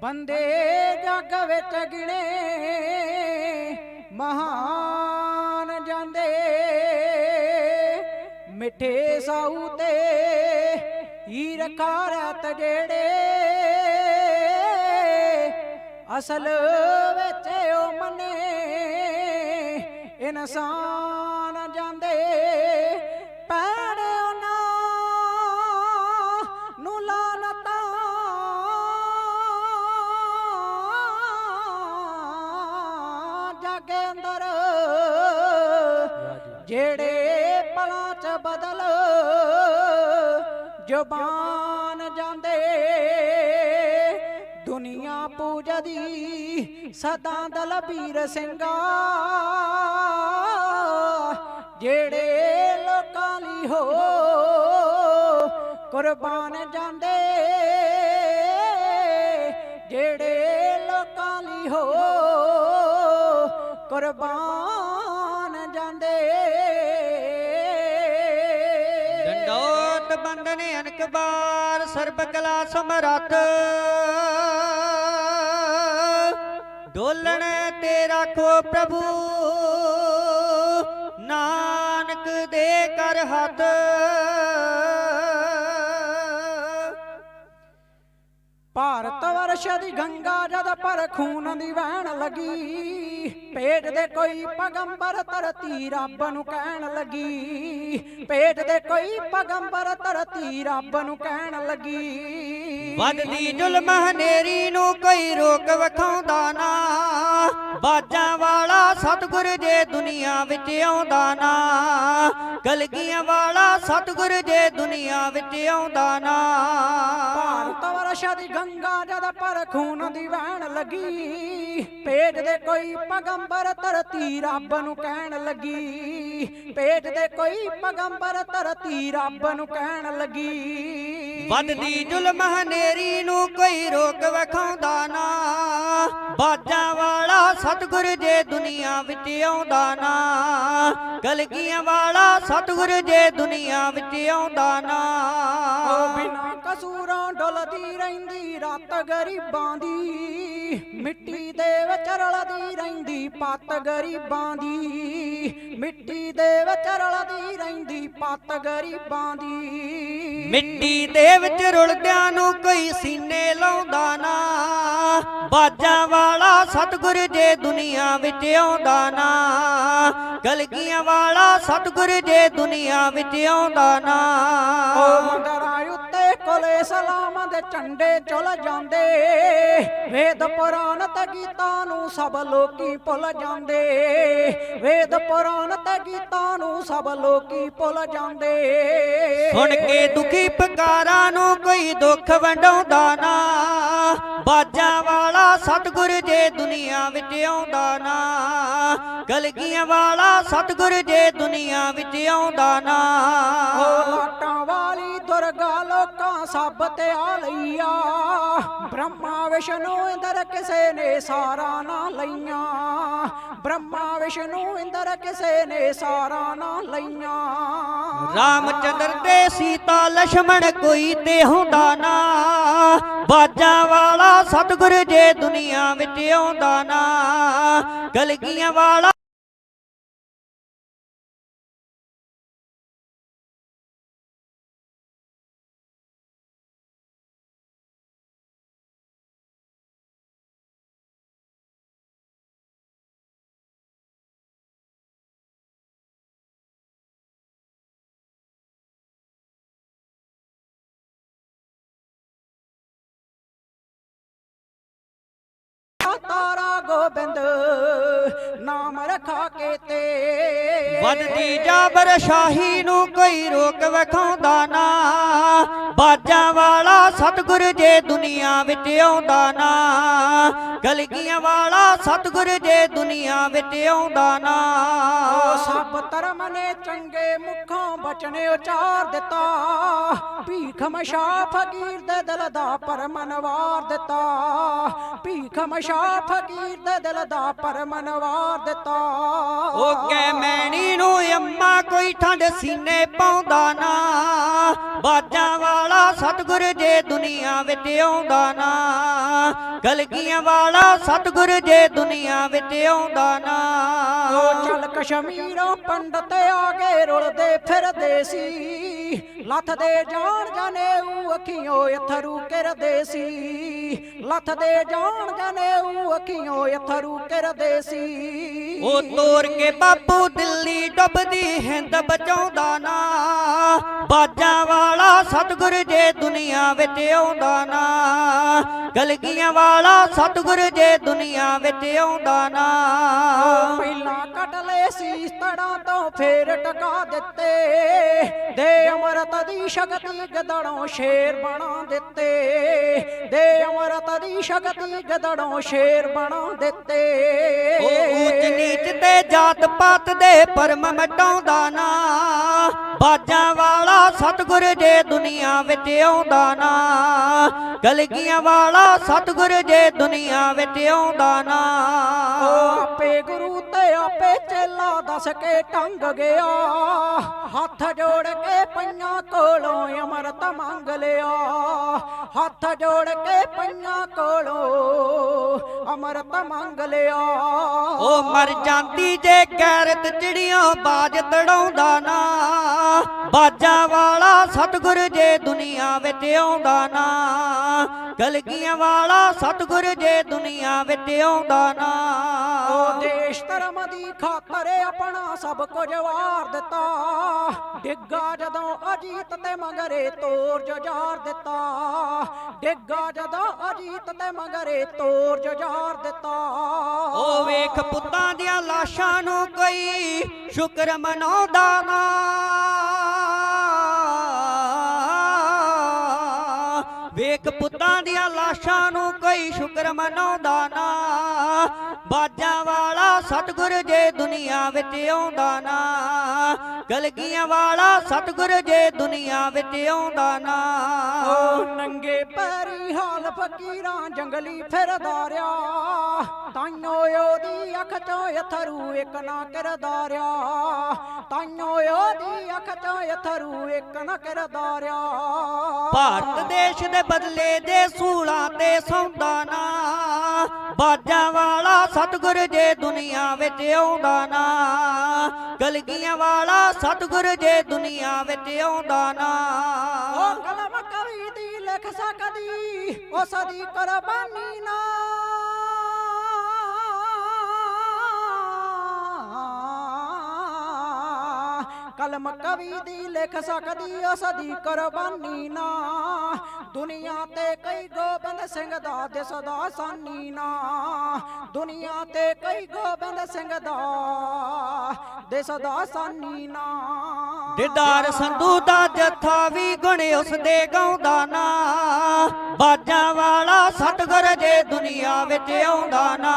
ਬੰਦੇ ਜੱਗ ਵਿੱਚ ਗਿਣੇ, ਮਹਾਨ ਜਾਂਦੇ। ਮਿੱਠੇ ਸਾਊ ਤੇ ਹੀਰ ਖਾਰਤ ਜਿਹੜੇ, ਅਸਲ ਵਿੱਚ ਉਹ ਮੰਨੇ ਇਨਸਾਨ। ਜਿਹੜੇ ਪਲਾਂ ਚ ਬਦਲ ਜ਼ੁਬਾਨ ਜਾਂਦੇ, ਦੁਨੀਆ ਪੂਜਦੀ ਸਦਾ ਦਲਬੀਰ ਸਿੰਘਾ। ਜਿਹੜੇ ਲੋਕਾਂ ਲਈ ਹੋ ਕੁਰਬਾਨ ਜਾਂਦੇ, ਜਿਹੜੇ ਲੋਕਾਂ ਲਈ ਹੋ ਕੁਰਬਾਨ ਬੰਦਨ ਬਾਰ ਸਰਬ ਕਲਾ ਸਮਰੱਥ ਡੋਲਣ ਤੇ ਰੱਖੋ ਪ੍ਰਭੂ, ਨਾਨਕ ਦੇ ਕਰ ਹੱਥ। ਭਾਰਤ ਵਰਸ਼ ਦੀ ਗੰਗਾ ਜਦ ਪਰ ਖੂਨ ਦੀ ਵਹਿਣ ਲੱਗੀ। ਪੇਟ ਦੇ ਕੋਈ ਪਗੰਬਰ ਧਰਤੀ ਰੱਬ ਨੂੰ ਕਹਿਣ ਲੱਗੀ। ਪੇਟ ਦੇ ਕੋਈ ਪਗੰਬਰ ਧਰਤੀ ਰੱਬ ਨੂੰ ਕਹਿਣ ਲੱਗੀ। ਵੱਧਦੀ ਜ਼ੁਲਮ ਹਨੇਰੀ ਨੂੰ ਕੋਈ ਰੋਕ ਵਖਾਉਂਦਾ ਨਾ। ਬਾਜਾਂ ਵਾਲਾ ਸਤਿਗੁਰ ਜੇ ਦੁਨੀਆ ਵਿੱਚ ਆਉਂਦਾ ਨਾ। ਗਲਗੀਆਂ ਵਾਲਾ ਸਤਿਗੁਰ ਜੇ ਦੁਨੀਆ ਵਿੱਚ ਆਉਂਦਾ ਨਾ। ਦੀ ਗੰਗਾ ਜਦ ਪਰ ਖੂਨ ਦੀ ਵਹਿਣ ਲੱਗੀ ਪੇਟ ਦੇ ਕੋਈ ਪਗੰਬਰ ਧਰਤੀ ਰੱਬ ਨੂੰ ਕਹਿਣ ਲੱਗੀ। ਪੇਟ ਦੇ ਕੋਈ ਪਗੰਬਰ ਧਰਤੀ ਰੱਬ ਨੂੰ ਕਹਿਣ ਲੱਗੀ। ਵੱਧਦੀ ਜ਼ੁਲਮ ਹਨੇਰੀ ਨੂੰ ਕੋਈ ਰੋਕ ਵਖਾਉਂਦਾ ਨਾ। ਬਾਜਾਂ ਵਾਲਾ ਸਤਿਗੁਰ ਜੇ ਦੁਨੀਆ ਵਿੱਚ ਆਉਂਦਾ ਨਾ। ਗਲਗੀਆਂ ਵਾਲਾ ਸਤਿਗੁਰ ਜੇ ਦੁਨੀਆ ਵਿੱਚ ਆਉਂਦਾ ਨਾ। ਕਸੂਰਾਂ ਡੁੱਲਦੀ ਰਹਿੰਦੀ ਰਾਤ ਗਰੀਬਾਂ ਦੀ। ਮਿੱਟੀ ਦੇ ਵਿੱਚ ਰਲਦੀ ਰਹਿੰਦੀ ਪੱਤ ਗਰੀਬਾਂ ਦੀ। ਮਿੱਟੀ ਦੇ ਵਿੱਚ ਰਲਦੀ ਰਹਿੰਦੀ ਪੱਤ ਗਰੀਬਾਂ ਦੀ। ਮਿੱਟੀ ਦੇ ਵਿੱਚ ਰੁਲਦਿਆਂ ਨੂੰ ਕੋਈ ਸੀਨੇ ਲਾਉਂਦਾ ਨਾ। ਬਾਜਾਂ ਵਾਲਾ ਸਤਿਗੁਰ ਜੇ ਦੁਨੀਆ ਵਿੱਚ ਆਉਂਦਾ ਨਾ। ਕਲਗੀਆਂ ਵਾਲਾ ਸਤਿਗੁਰ ਜੇ ਦੁਨੀਆ ਵਿੱਚ ਆਉਂਦਾ ਨਾ। ਮੰਦਰਾਂ ਸਲਾਮਾਂ ਦੇ ਝੰਡੇ ਚੁੱਲ ਜਾਂਦੇ। ਵੇਦ ਪੁਰਾਣ ਤੇ ਗੀਤਾਂ ਨੂੰ ਸਭ ਲੋਕੀ ਭੁੱਲ ਜਾਂਦੇ। ਵੇਦ ਪੁਰਾਣ ਤੇ ਗੀਤਾਂ ਨੂੰ ਸਭ ਲੋਕੀ ਭੁੱਲ ਜਾਂਦੇ। ਸੁਣ ਕੇ ਦੁਖੀ ਪੁਕਾਰਾਂ ਨੂੰ ਕੋਈ ਦੁੱਖ ਵੰਡਾਉਂਦਾ ਨਾ। ਬਾਜਾਂ ਵਾਲਾ ਸਤਿਗੁਰ ਜੇ ਦੁਨੀਆ ਵਿੱਚ ਆਉਂਦਾ ਨਾ, ਗਲਗੀਆਂ ਵਾਲਾ ਸਤਿਗੁਰ ਜੇ ਦੁਨੀਆ ਵਿੱਚ ਆਉਂਦਾ ਨਾ। ਉਹ ਲਾਟਾਂ ਵਾਲੀ ਦੁਰਗਾ ਲੋਕਾਂ ਸਭ ਤੇ ਆ ਲਈਆ, ਬ੍ਰਹਮਾ, ਵਿਸ਼ਨੂੰ, ਇੰਦਰ ਕਿਸੇ ਨੇ ਸਾਰਾ ਨਾ ਲਈਆਂ। ਬ੍ਰਹਮਾ, ਵਿਸ਼ਨੂੰ, ਇੰਦਰ ਕਿਸੇ ਨੇ ਸਾਰਾ ਨਾ ਲਈਆਂ। ਰਾਮਚੰਦਰ ਤੇ ਸੀਤਾ ਲక్ష్మణ ਕੋਈ ਤੇ ਹੁੰਦਾ ਨਾ। ਬਾਜਾਂ ਵਾਲਾ ਸਤਿਗੁਰ ਜੇ ਦੁਨੀਆ ਵਿੱਚ ਆਉਂਦਾ ਨਾ। ਗਲਗੀਆਂ ਵਾਲਾ ਤਾਰਾ ਗੋਬਿੰਦ, ਨਾਮ ਰਖਾ ਕੇ ਤੇ। ਵੱਧਦੀ ਜਾਬਰ ਸ਼ਾਹੀ ਨੂੰ ਕੋਈ ਰੋਕ ਵਖਾਉਂਦਾ ਨਾ। ਬਾਜਾਂ ਵਾਲਾ ਸਤਿਗੁਰ ਜੇ ਦੁਨੀਆ ਵਿੱਚ ਆਉਂਦਾ ਨਾ ਕਲਗੀਆਂ ਵਾਲਾ ਸਤਿਗੁਰ ਜੇ ਦੁਨੀਆ ਵਿੱਚ ਆਉਂਦਾ ਨਾ। ਸਭ ਧਰਮ ਨੇ ਚੰਗੇ ਮੁਖੋਂ ਬਚਨ ਉਚਾਰ ਦਿੱਤਾ ਭੀਖ ਮਸ਼ਾ ਫਕੀਰ ਦੇ ਦਿਲ ਦਾ ਪਰਮਨ ਵਾਰ ਦਿੱਤਾ। ਭੀਖ ਮਸ਼ਾ ਫਕੀਰ ਦੇ ਦਿਲ ਦਾ ਪਰਮਨ ਵਾਰ ਦਿੱਤਾ। ਉਹ ਕੈ ਮੈਣੀ ਨੂੰ ਅੰਮਾ ਕੋਈ ਠੰਡ ਸੀਨੇ ਪਾਉਂਦਾ ਨਾ ਬਾਜਾਂ ਸਤਿਗੁਰ ਜੇ ਦੁਨੀਆ ਵਿੱਚ ਆਉਂਦਾ ਨਾ ਕਲਗੀਆਂ ਵਾਲਾ ਸਤਿਗੁਰ ਜੇ ਦੁਨੀਆ ਵਿੱਚ ਆਉਂਦਾ ਨਾ। ਉਹ ਚੱਲ ਕਸ਼ਮੀਰੋਂ ਪੰਡਤ ਆ ਗਏ ਰੁਲਦੇ ਫਿਰਦੇ ਸੀ ਲੱਥਦੇ ਜਾਣ ਜਨੇਊ ਅੱਖੀਓ ਅਥਰੂ ਕਿਰਦੇ ਸੀ। ਲੱਥਦੇ ਜਾਣ ਜਨੇਊ ਅੱਖੀਓ ਅਥਰੂ ਕਿਰਦੇ ਸੀ। ਉਹ ਤੋਰ ਕੇ ਬਾਪੂ ਦਿੱਲੀ ਡੁੱਬਦੀ ਹਿੰਦ ਬਚਾਉਂਦਾ ਨਾ ਬਾਜਾਂ ਵਾਲਾ ਸਤਿਗੁਰ ਜੇ ਦੁਨੀਆ ਵਿੱਚ ਆਉਂਦਾ ਨਾ ਗਲਗੀਆਂ ਵਾਲਾ ਸਤਿਗੁਰ ਜੇ ਦੁਨੀਆ ਵਿੱਚ ਆਉਂਦਾ ਨਾ। ਪਹਿਲਾਂ ਕੱਟ ਲਏ ਸੀ ਤੜਾਂ ਤੋਂ ਫੇਰ ਟਕਾ ਦਿੱਤੇ। ਦੇ ਅਮਰਤ ਦੀ ਸ਼ਕਤੀ ਗਦੜੋਂ ਸ਼ੇਰ ਬਣਾ ਦਿੱਤੇ। ਦੇ ਅਮਰਤ ਦੀ ਸ਼ਕਤੀ ਗਦੜੋਂ ਸ਼ੇਰ ਬਣਾ ਦਿੱਤੇ। ਉਹ ਊਚ ਨੀਚ ਤੇ ਜਾਤ ਪਾਤ ਦੇ ਪਰਮ ਮਟਾਉਂਦਾ ਨਾ। ਬਾਜਾਂ ਵਾਲਾ ਸਤਿਗੁਰ ਜੇ ਦੁਨੀਆ ਵਿੱਚ ਆਉਂਦਾ ਨਾ ਗਲਗੀਆਂ ਵਾਲਾ ਸਤਿਗੁਰ ਜੇ ਦੁਨੀਆ ਵਿੱਚ ਆਉਂਦਾ ਨਾ। ਆਪੇ ਗੁਰੂ ਤੇ ਆਪੇ ਚੇਲਾ ਦੱਸ ਕੇ ਟੰਗ ਗਿਆ ਹੱਥ ਜੋੜ ਕੇ ਪਈਆਂ ਕੋਲੋਂ ਅਮਰਤ ਮੰਗ ਲਿਆ। ਹੱਥ ਜੋੜ ਕੇ ਪਈਆਂ ਕੋਲੋਂ ਅਮਰਤ ਮੰਗ ਲਿਆ। ਉਹ ਮਰ ਜਾਂਦੀ ਜੇ ਗੈਰਤ ਚਿੜੀਆਂ ਬਾਜ ਤੜਾਉਂਦਾ ਨਾ ਬਾਜਾਂ ਵਾਲਾ ਸਤਿਗੁਰ ਜੇ ਦੁਨੀਆ ਵਿੱਚ ਆਉਂਦਾ ਨਾ ਗਲਗੀਆਂ ਵਾਲਾ ਸਤਿਗੁਰ ਜੇ ਦੁਨੀਆ ਵਿੱਚ ਆਉਂਦਾ ਨਾ। ਉਹ ਦੇਸ਼ ਧਰਮ ਦੀ ਖਾਤਰ ਆਪਣਾ ਸਭ ਕੁਝ ਵਾਰ ਦਿੱਤਾ। ਡਿੱਗਾ ਜਦੋਂ ਅਜੀਤ ਤੇ ਮਗਰੇ ਤੋਰ ਜੁਝਾਰ ਦਿੱਤਾ। ਡਿੱਗਾ ਜਦੋਂ ਅਜੀਤ ਤੇ ਮਗਰੇ ਤੋਰ ਜੁਝਾਰ ਦਿੱਤਾ। ਉਹ ਵੇਖ ਪੁੱਤਾਂ ਦੀਆਂ ਲਾਸ਼ਾਂ ਨੂੰ ਕੋਈ ਸ਼ੁਕਰ ਮਨਾਉਂਦਾ ਨਾ। ਕੋਈ ਸ਼ੁਕਰ ਮਨਾਉਂਦਾ ਨਾ। ਬਾਜਾਂ ਵਾਲਾ ਸਤਿਗੁਰ ਜੇ ਦੁਨੀਆ ਵਿੱਚ ਆਉਂਦਾ ਨਾ। ਗਲਗੀਆਂ ਵਾਲਾ ਸਤਿਗੁਰ ਜੇ ਦੁਨੀਆ ਵਿੱਚ ਆਉਂਦਾ ਨਾ। ਨੰਗੇ ਪੈਰੀ ਹਾਲ ਫਕੀਰਾਂ ਜੰਗਲੀ ਫਿਰਦਾ ਰਿਆ ਤਾਈਓ ਉਹਦੀ ਅੱਖ ਚੋਂ ਅਥਰੂ ਇੱਕ ਨਾ ਕਰਦਾ ਰਿਆ ਤਾਈਓ ਉਹਦੀ ਅੱਖ ਚੋਂ ਅਥਰੂ ਇੱਕ ਨਾ ਕਰਦਾ ਰਿਆ ਭਾਰਤ ਦੇਸ਼ ਦੇ ਬਦਲੇ ਦੇ ਸੂਲਾਂ ਤੇ ਸੌਂਦਾ ਨਾ। ਬਾਜਾਂ ਵਾਲਾ ਸਤਿਗੁਰ ਜੇ ਦੁਨੀਆ ਵਿੱਚ ਆਉਂਦਾ ਨਾ। ਗਲਗੀਆਂ ਵਾਲਾ ਸਤਿਗੁਰ ਜੇ ਦੁਨੀਆ ਵਿੱਚ ਆਉਂਦਾ ਨਾ। ਉਹ ਕਲਮ ਕਵੀ ਦੀ ਲਿਖ ਸਕਦੀ, ਉਸ ਦੀ ਕੁਰਬਾਨੀ ਨਾ। ਕਲਮ ਕਵੀ ਦੀ ਲਿਖ ਸਕਦੀ ਉਸ ਦੀ ਕੁਰਬਾਨੀ ਨਾ। ਦੁਨੀਆ ਤੇ ਕਈ ਗੋਬਿੰਦ ਸਿੰਘ ਦਾ ਦਿਸਦਾ ਸਾਨੀ ਨਾ। ਦੁਨੀਆ ਤੇ ਕਈ ਗੋਬਿੰਦ ਸਿੰਘ ਦਾ ਦਿਸਦਾ ਸਾਨੀ ਨਾ। ਦਿਦਾਰ ਸੰਧੂ ਦਾ ਜਥਾ ਵੀ ਗੁਣ ਉਸ ਦੇ ਗਾਉਂਦਾ ਨਾ। ਬਾਜਾਂ ਵਾਲਾ ਸਤਿਗੁਰ ਜੇ ਦੁਨੀਆ ਵਿੱਚ ਆਉਂਦਾ ਨਾ।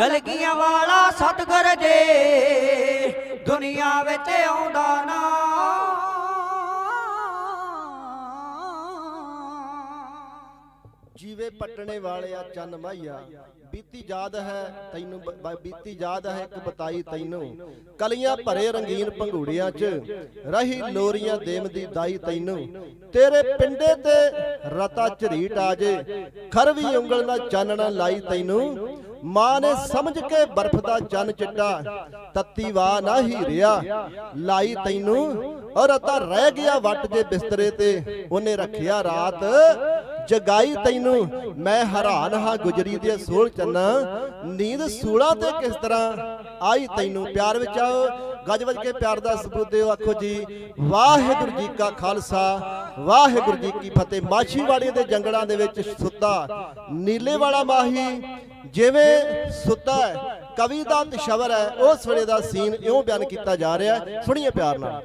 ਗਲਗੀਆਂ ਵਾਲਾ ਸਤਿਗੁਰ ਜੇ ਦੁਨੀਆ ਵਿੱਚ ਆਉਂਦਾ ਨਾ। ਜੀਵੇ ਪਟਣੇ ਵਾਲਿਆ ਚੰਨ ਮਾਈਆ, ਬੀਤੀ ਯਾਦ ਹੈ ਤੈਨੂੰ ਬੀਤੀ ਯਾਦ ਹੈ ਇੱਕ ਬਤਾਈ ਤੈਨੂੰ। ਕਲੀਆਂ ਭਰੇ ਰੰਗੀਨ ਪੰਘੂੜਿਆਂ 'ਚ ਰਹੀ ਲੋਰੀਆਂ ਦੇਮ ਦੀ ਦਾਈ ਤੈਨੂੰ। ਤੇਰੇ ਪਿੰਡੇ ਤੇ ਰਤਾ ਝਰੀਟ ਆ ਖਰਵੀ ਉਂਗਲ ਨਾਲ ਚਾਨਣਾ ਲਾਈ ਤੈਨੂੰ। ਮਾਂ ਨੇ ਸਮਝ ਕੇ ਬਰਫ਼ ਦਾ ਚੰਨ ਚਿੱਟਾ, ਤੱਤੀ ਵਾ ਨਾ ਹੀਰਿਆ ਲਾਈ ਤੈਨੂੰ ਔਰ ਰਤਾ ਰਹਿ ਗਿਆ ਵੱਟ ਜੇ ਬਿਸਤਰੇ ਤੇ, ਉਹਨੇ ਰੱਖਿਆ ਰਾਤ। ਜਗਾਈ ਤੈਨੂੰ, ਮੈਂ ਹੈਰਾਨ ਹਾਂ ਗੁਜਰੀ ਦੇ ਸੋਲ ਚੰਨਾ। ਨੀਂਦ ਸੂਲਾ ਤੇ ਕਿਸ ਤਰ੍ਹਾਂ ਆਈ ਤੈਨੂੰ, ਪਿਆਰ ਵਿੱਚ ਆਓ। ਗੱਜ ਵੱਜ ਕੇ ਪਿਆਰ ਦਾ ਸਬੂਤ ਦਿਓ ਆਖੋ ਜੀ ਵਾਹਿਗੁਰੂ ਜੀ ਕਾ ਖਾਲਸਾ ਵਾਹਿਗੁਰੂ ਜੀ ਕੀ ਫਤਿਹ। ਮਾਛੀਵਾੜੇ ਦੇ ਜੰਗਲਾਂ ਦੇ ਵਿੱਚ ਸੁੱਤਾ ਨੀਲੇ ਵਾਲਾ ਮਾਹੀ ਜਿਵੇਂ ਸੁੱਤਾ ਹੈ ਕਵੀ ਦਾ ਤਸ਼ਵਰ ਹੈ ਉਸ ਵੇਲੇ ਦਾ ਸੀਨ ਇਉਂ ਬਿਆਨ ਕੀਤਾ ਜਾ ਰਿਹਾ ਸੁਣੀਏ ਪਿਆਰ ਨਾਲ।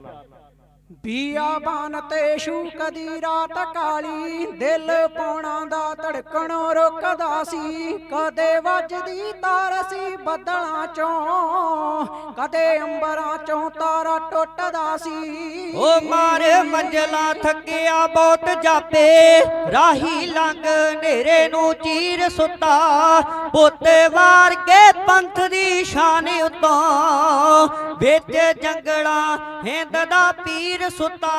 ਬੀਆਬਾਨ ਤੇ ਸ਼ੂ ਕਦੀ ਰਾਤ ਕਾਲੀ, ਦਿਲ ਪੌਣਾ ਦਾ ਧੜਕਣੋਂ ਰੁਕਦਾ ਸੀ। ਕਦੇ ਵੱਜਦੀ ਤਾਰ ਸੀ ਬੱਦਲਾਂ ਚੋਂ, ਕਦੇ ਅੰਬਰਾਂ ਚੋਂ ਤਾਰਾ ਟੁੱਟਦਾ ਸੀ। ਓ ਮਾਰੇ ਮੰਜਲਾ ਥੱਕਿਆ ਬਹੁਤ ਜਾਪੇ, ਰਾਹੀ ਲੰਘ ਹਨੇਰੇ ਨੂੰ ਚੀਰ ਸੁੱਤਾ। ਪੋਤੇ ਵਾਰ ਕੇ ਪੰਥ ਦੀ ਸ਼ਾਨ ਉਤੋਂ, ਵਿੱਚ ਜੰਗਲਾਂ, ਹਿੰਦ ਦਾ ਪੀਰ ਸੁੱਤਾ।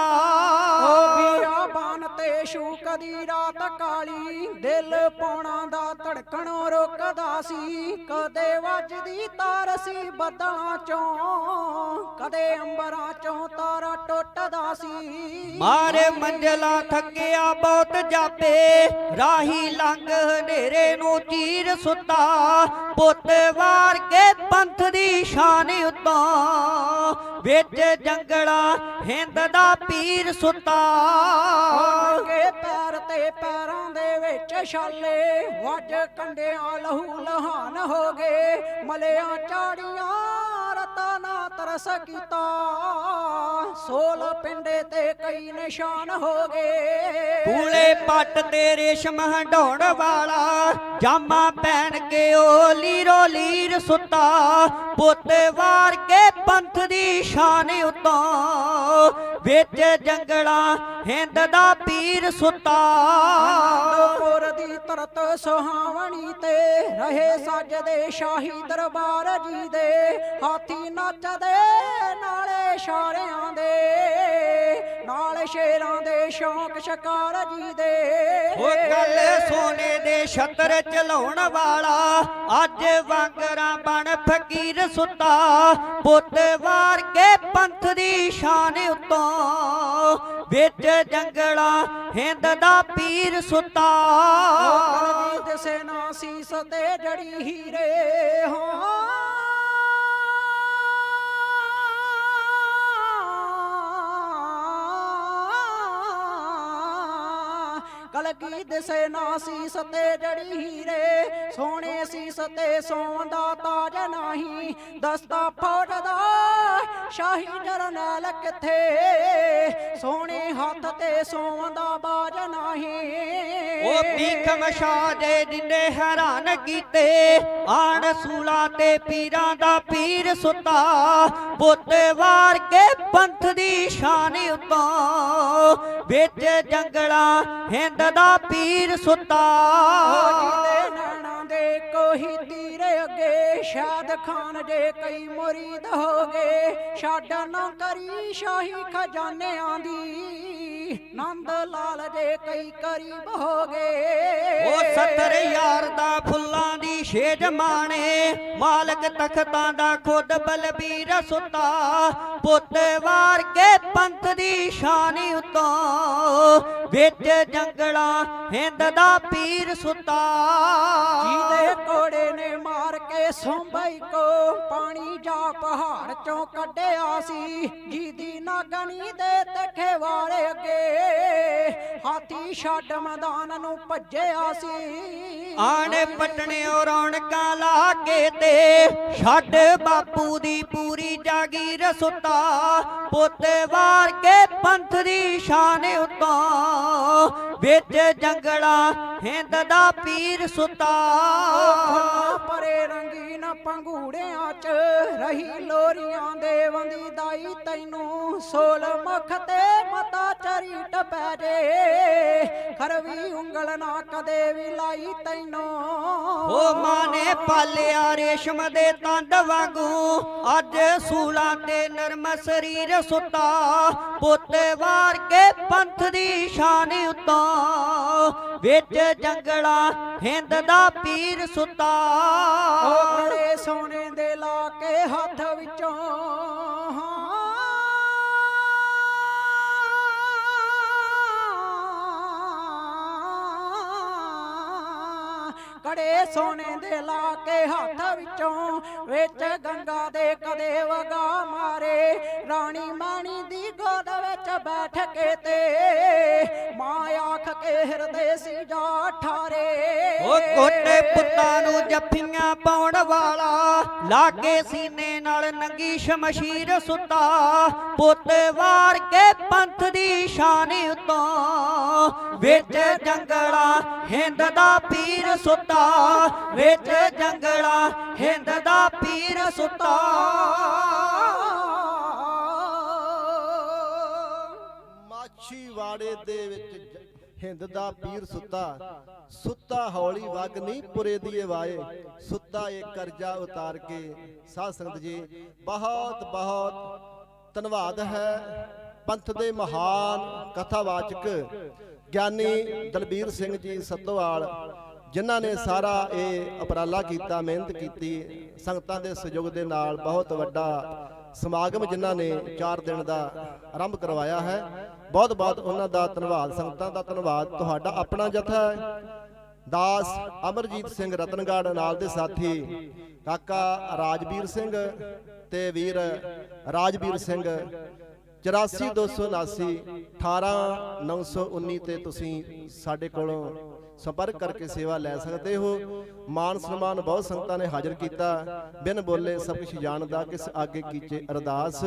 ਓ ਬੀਆਬਾਨ ਤੇ ਸ਼ੂ ਕਦੀ ਰਾਤ ਕਾਲੀ। ਦਿਲ ਪੌਣਾ ਦਾ ਧੜਕਣੋਂ ਰੁਕਦਾ ਸੀ। ਕਦੇ ਵੱਜਦੀ ਤਾਰ ਸੀ ਬੱਦਲਾਂ ਚੋਂ। ਕਦੇ ਅੰਬਰਾਂ ਚੋਂ ਤਾਰਾ ਟੁੱਟਦਾ ਸੀ। ਮਾਰੇ ਮੰਜਲਾ ਥੱਕਿਆ ਬਹੁਤ ਜਾਪੇ। ਰਾਹੀ ਲੰਘ ਹਨੇਰੇ ਨੂੰ ਚੀਰ ਸੁੱਤਾ। ਪੁੱਤ ਵਾਰ ਕੇ ਪੰਥ ਦੀ ਸ਼ਾਨ ਉਤੋਂ ਵਿੱਚ ਜੰਗਲਾਂ ਹਿੰਦ ਦਾ ਪੀਰ ਸੁੱਤਾ। ਕੇ ਪੈਰ ਤੇ ਪੈਰਾਂ ਦੇ ਵਿੱਚ ਛਾਲੇ, ਵੱਜ ਕੰਡਿਆਂ ਲਹੂ ਲਹਾਨ ਹੋ ਗਏ, ਮਲਿਆਂ ਚਾੜੀਆਂ ਰਤਾ ਨਾ ਤਰਸ ਕੀਤਾ। ਸੋਲ ਪਿੰਡੇ ਤੇ ਕਈ ਨਿਸ਼ਾਨ ਹੋ ਗਏ। ਪੂਲੇ ਪੱਟ ਤੇ ਰੇਸ਼ਮ ਹੰਡਾਉਣ ਵਾਲਾ, ਜਾਮਾ ਪਹਿਨ ਕੇ ਓ ਲੀਰੋ ਲੀਰ ਸੁੱਤਾ। ਪੁੱਤ ਵਾਰ ਕੇ ਪੰਥ ਦੀ ਸ਼ਾਨ ਉਤੋਂ ਵਿੱਚ ਜੰਗਲਾਂ, ਹਿੰਦ ਦਾ ਪੀਰ ਸੁੱਤਾ। ਪੁਰ ਦੀ ਤਰਤ ਸੁਹਾਵਣੀ ਤੇ ਰਹੇ ਸੱਜਦੇ ਸ਼ਾਹੀ ਦਰਬਾਰ ਜੀ ਦੇ। ਹਾਥੀ ਨੱਚਦੇ ਨਾਲੇ ਇਸ਼ਾਰਿਆਂ ਦੇ। ਨਾਲ ਸ਼ੇਰਾਂ ਦੇ ਸ਼ੌਂਕ ਸ਼ਿਕਾਰ ਜੀ ਦੇ ਉਹ ਗੱਲ ਸੋਨੇ ਦੇ ਛਤਰ ਚਲਾਉਣ ਵਾਲਾ ਅੱਜ ਵਾਂਗਰਾਂ ਬਣ ਫਕੀਰ ਸੁੱਤਾ। ਪੁੱਤ ਵਾਰ ਕੇ ਪੰਥ ਦੀ ਸ਼ਾਨ ਉਤੋਂ ਵਿੱਚ ਜੰਗਲਾਂ ਹਿੰਦ ਦਾ ਪੀਰ ਸੁੱਤਾ। ਦਿਸੇ ਨਾ ਸੀਸ ਤੇ ਜੜੀ ਹੀਰੇ ਹਾਂ ਕਲਗੀ ਦਿਸੇ ਨਾ ਸੀਸ ਤੇ ਜੜੀ ਹੀਰੇ, ਸੋਹਣੇ ਸੀਸ ਤੇ ਸੋਂਦਾ ਤਾਜ ਨਹੀਂ, ਦਸਤਾ ਫੋੜਦਾ ਸ਼ਾਹੀ ਜਰਨੈਲ ਕਿੱਥੇ? ਸੋਹਣੇ ਹੱਥ ਤੇ ਸੋਂਦਾ ਬਾਜ ਨਹੀਂ। ਉਹ ਭੀਖਮ ਸ਼ਾਹ ਦੇ ਦਿਨੇ ਹੈਰਾਨ ਕੀਤੇ ਆਣ ਸੂਲਾ ਤੇ ਪੀਰਾਂ ਦਾ ਪੀਰ ਸੁੱਤਾ। ਪੁੱਤ ਵਾਰ ਕੇ ਪੰਥ ਦੀ ਸ਼ਾਨ ਉਤੋਂ ਵਿੱਚ ਜੰਗਲਾਂ ਹਿੰਦ ਦਾ ਪੀਰ ਸੁੱਤਾ। ਜਿਹਦੇ ਨੈਣਾ ਦੇ ਕੋਈ ਤੀਰ ਅੱਗੇ ਸ਼ਾਦ ਖਾਨ ਜੇ ਕਈ ਮੁਰੀਦ ਹੋ ਗਏ। ਛੱਡ ਨਾ ਕਰੀ ਸ਼ਾਹੀ ਖਜ਼ਾਨਿਆਂ ਦੀ। ਨੰਦ ਲਾਲ ਜੇ ਕਈ ਕਰੀਬ ਹੋ ਗਏ। ਉਹ ਸੱਤਰ ਯਾਰ ਦਾ ਫੁੱਲਾਂ ਦੀ ਛੇਜ ਮਾਣੇ। ਮਾਲਕ ਤਖਤਾਂ ਦਾ ਖੁਦ ਬਲਬੀਰ ਸੁੱਤਾ। ਪੁੱਤ ਵਾਰ ਕੇ ਪੰਥ ਦੀ ਸ਼ਾਨ ਉਤੋਂ। ਵਿੱਚ ਜੰਗਲਾਂ ਹਿੰਦ ਦਾ ਪੀਰ ਸੁੱਤਾ। ਜਿਹਦੇ ਕੋੜੇ ਨੇ ਸੋਂਬਈ ਕੋ ਪਾਣੀ ਜਾ ਪਹਾੜ ਚੋਂ ਕੱਢਿਆ ਸੀ। ਜੀਦੀ ਨਾਗਣੀ ਦੇ ਤਖੇ ਵਾਲੇ ਅੱਗੇ ਹਾਥੀ ਛੱਡ ਮੈਦਾਨ ਨੂੰ ਭੱਜਿਆ ਸੀ। ਆਣੇ ਪਟਣਿਓ ਰੌਣਕਾਂ ਲਾ ਕੇ ਤੇ ਛੱਡ ਬਾਪੂ ਦੀ ਪੂਰੀ ਜਾਗੀਰ ਸੁੱਤਾ। ਪੁੱਤ ਵਾਰ ਕੇ ਪੰਥ ਦੀ ਸ਼ਾਨ ਉਤੋਂ ਵਿੱਚ ਜੰਗਲਾ, ਹਿੰਦ ਦਾ ਪੀਰ ਸੁੱਤਾ। ਪੰਗੂੜਿਆਂ ਚ ਰਹੀ ਲੋਰੀਆਂ ਦੇ ਵੰਦੀ ਦਾਈ, ਤੈਨੂੰ ਸੋਲ ਮੁਖ ਤੇ ਮਤਾ ਚਰੀ ਪੈ ਜੇ। ਖਰਵੀ ਉਂਗਲ ਨਾ ਕਦੇ ਵੀ ਲਾਈ ਤੈਨੂੰ। ਮਾਂ ਨੇ ਪਾਲਿਆ ਰੇਸ਼ਮ ਦੇ ਤੰਦ ਵਾਂਗੂ, ਅੱਜ ਸੂਲਾਂ ਤੇ ਨਰਮ ਸਰੀਰ ਸੁੱਤਾ ਪੁੱਤ ਵਾਰ ਕੇ ਪੰਥ ਦੀ ਸ਼ਾਨ ਉਤੋਂ। ਵਿੱਚ ਜੰਗਲਾ, ਹਿੰਦ ਦਾ ਪੀਰ ਸੁੱਤਾ। ਉਹ ਬੜੇ ਸੋਨੇ ਦੇ ਲਾ ਕੇ ਹੱਥ ਵਿੱਚੋਂ। ਕੜੇ ਸੋਨੇ ਦੇ ਲਾ ਕੇ ਹੱਥ ਵਿੱਚੋਂ, ਵਿੱਚ ਗੰਗਾ ਦੇ ਕਦੇ ਵਗਾ ਮਾਰੇ। ਰਾਣੀ ਮਾਣੀ ਦੀ ਗੋਦ ਵਿੱਚ ਬੈਠ ਕੇ ਤੇ ਮਾਂ ਆਖ ਹਿਰਦੇ ਸੀ ਜਾ ਠਾਰੇ ਉਹ ਕੋਟੇ ਪੁੱਤਾਂ ਨੂੰ ਜੱਫੀਆਂ ਪਾਉਣ ਵਾਲਾ ਲਾਗੇ ਸੀਨੇ ਨਾਲ ਨੰਗੀ ਸ਼ਮਸ਼ੀਰ ਸੁੱਤਾ। ਪੁੱਤ ਵਾਰ ਕੇ ਪੰਥ ਦੀ ਸ਼ਾਨ ਉਤੋਂ ਵਿੱਚ ਜੰਗਲਾ ਹਿੰਦ ਦਾ ਪੀਰ ਸੁੱਤਾ। ਵਿੱਚ ਜੰਗਲਾ ਹਿੰਦ ਦਾ ਪੀਰ ਸੁੱਤਾ। ਮਾਛੀਵਾੜੇ ਦੇ ਵਿੱਚ ਹਿੰਦ ਦਾ ਪੀਰ ਸੁੱਤਾ। ਸੁੱਤਾ। ਹੌਲੀ ਵਗ ਨਹੀਂ ਪੁਰੇ ਦੀ ਵਾਏ। ਸੁੱਤਾ ਇਹ ਕਰਜ਼ਾ ਉਤਾਰ ਕੇ। ਸਾਧ ਸੰਗਤ ਜੀ ਬਹੁਤ ਬਹੁਤ ਧੰਨਵਾਦ ਹੈ। ਪੰਥ ਦੇ ਮਹਾਨ ਕਥਾਵਾਚਕ ਗਿਆਨੀ ਦਲਬੀਰ ਸਿੰਘ ਜੀ ਸਤੋਵਾਲ ਜਿਨ੍ਹਾਂ ਨੇ ਸਾਰਾ ਇਹ ਉਪਰਾਲਾ ਕੀਤਾ ਮਿਹਨਤ ਕੀਤੀ। ਸੰਗਤਾਂ ਦੇ ਸਹਿਯੋਗ ਦੇ ਨਾਲ ਬਹੁਤ ਵੱਡਾ ਸਮਾਗਮ ਜਿਨ੍ਹਾਂ ਨੇ 4 ਦਿਨ ਦਾ ਆਰੰਭ ਕਰਵਾਇਆ ਹੈ। ਬਹੁਤ ਬਹੁਤ ਉਹਨਾਂ ਦਾ ਧੰਨਵਾਦ, ਸੰਗਤਾਂ ਦਾ ਧੰਨਵਾਦ। ਤੁਹਾਡਾ ਆਪਣਾ ਜਥਾ ਹੈ। ਦਾਸ ਅਮਰਜੀਤ ਸਿੰਘ ਰਤਨਗੜ੍ਹ, ਨਾਲ ਦੇ ਸਾਥੀ ਕਾਕਾ ਰਾਜਵੀਰ ਸਿੰਘ ਤੇ ਵੀਰ ਰਾਜਵੀਰ ਸਿੰਘ। 84279 18919 ਤੇ ਤੁਸੀਂ ਸਾਡੇ ਕੋਲੋਂ ਸੰਪਰਕ ਕਰਕੇ ਸੇਵਾ ਲੈ ਸਕਦੇ ਹੋ। ਮਾਨ ਸਨਮਾਨ ਬਹੁਤ ਸੰਗਤਾਂ ਨੇ ਹਾਜ਼ਰ ਕੀਤਾ। ਬਿਨ ਬੋਲੇ ਸਭ ਕੁਝ ਜਾਣਦਾ ਕਿਸ ਅੱਗੇ ਕੀਚੇ ਅਰਦਾਸ।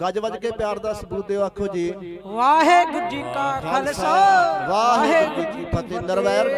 ਗੱਜ ਵੱਜ ਕੇ ਪਿਆਰ ਦਾ ਸਬੂਤ ਦਿਓ ਆਖੋ ਜੀ। ਵਾਹਿਗੁਰੂ ਜੀ ਕਾ ਖਾਲਸਾ। ਵਾਹਿਗੁਰੂ ਜੀ ਫਤਿਹ। ਨਰਵੈਰ।